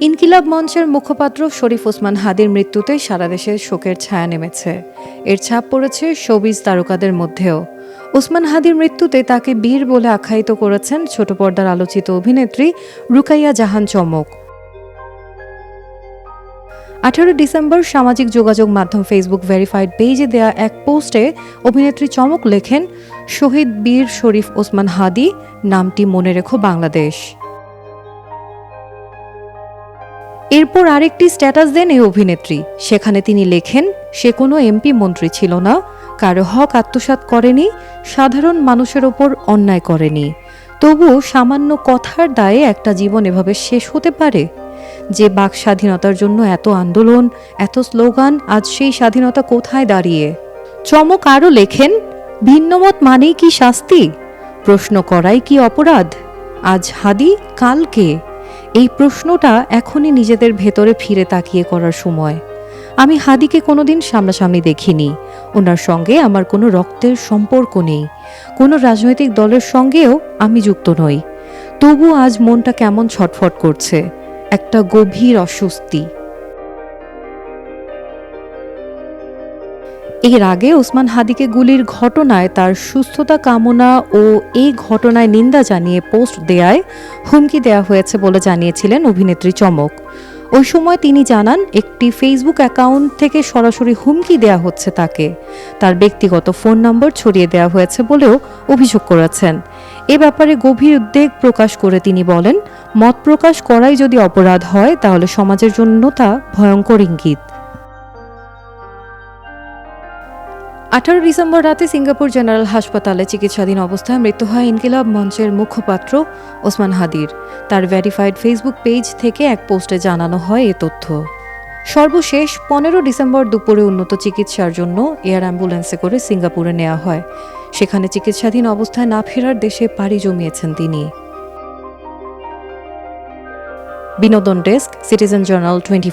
ইনকিলাব মঞ্চের মুখপাত্র শরীফ ওসমান হাদির মৃত্যুতে সারা দেশে শোকের ছায়া নেমেছে। এর ছাপ পড়েছে শোবিজ তারকাদের মধ্যেও। ওসমান হাদির মৃত্যুতে তাকে বীর বলে আখ্যায়িত করেছেন ছোট পর্দার আলোচিত অভিনেত্রী রুকাইয়া জাহান চমক। আঠারো ডিসেম্বর সামাজিক যোগাযোগ মাধ্যম ফেসবুক ভেরিফাইড পেজে দেয়া এক পোস্টে অভিনেত্রী চমক লেখেন, শহীদ বীর শরীফ ওসমান হাদি, নামটি মনে রেখো বাংলাদেশ। এরপর আরেকটি স্ট্যাটাস দেন এই অভিনেত্রী। সেখানে তিনি লেখেন, সে কোনো এমপি মন্ত্রী ছিল না, কারও হক আত্মসাৎ করেনি, সাধারণ মানুষের ওপর অন্যায় করেনি। তবুও সামান্য কথার দায়ে একটা জীবন এভাবে শেষ হতে পারে? যে বাক স্বাধীনতার জন্য এত আন্দোলন, এত স্লোগান, আজ সেই স্বাধীনতা কোথায় দাঁড়িয়ে? চমক আরও লেখেন, ভিন্নমত মানেই কি শাস্তি? প্রশ্ন করাই কি অপরাধ? আজ হাদি কালকে এই প্রশ্নটা এখনই নিজেদের ভেতরে ফিরে তাকিয়ে করার সময়। আমি হাদিকে কোনোদিন সামনাসামনি দেখিনি। ওনার সঙ্গে আমার কোনো রক্তের সম্পর্ক নেই। কোনো রাজনৈতিক দলের সঙ্গেও আমি যুক্ত নই। তবু আজ মনটা কেমন ছটফট করছে। একটা গভীর অস্বস্তি। এর আগে ওসমান হাদিকে গুলির ঘটনায় তার সুস্থতা কামনা ও এই ঘটনায় নিন্দা জানিয়ে পোস্ট দেয়ায় হুমকি দেয়া হয়েছে বলে জানিয়েছিলেন অভিনেত্রী চমক। ওই সময় তিনি জানান, একটি ফেসবুক অ্যাকাউন্ট থেকে সরাসরি হুমকি দেয়া হচ্ছে তাকে। তার ব্যক্তিগত ফোন নম্বর ছড়িয়ে দেওয়া হয়েছে বলেও অভিযোগ করেছেন। এ ব্যাপারে গভীর উদ্বেগ প্রকাশ করে তিনি বলেন, মত প্রকাশ করাই যদি অপরাধ হয়, তাহলে সমাজের জন্য তা ভয়ঙ্কর ইঙ্গিত। আঠারো ডিসেম্বর রাতে সিঙ্গাপুর জেনারেল হাসপাতালে চিকিৎসাধীন অবস্থায় মৃত্যু হয় ইনকিলাব মঞ্চের মুখপাত্র ওসমান হাদির। তার ভ্যারিফাইড ফেসবুক পেজ থেকে এক পোস্টে জানানো হয় এ তথ্য। সর্বশেষ পনেরো ডিসেম্বর দুপুরে উন্নত চিকিৎসার জন্য এয়ার অ্যাম্বুলেন্সে করে সিঙ্গাপুরে নেওয়া হয়। সেখানে চিকিৎসাধীন অবস্থায় না ফেরার দেশে পাড়ি জমিয়েছেন তিনি। বিনোদন ডেস্ক, সিটিজেন জার্নাল টোয়েন্টি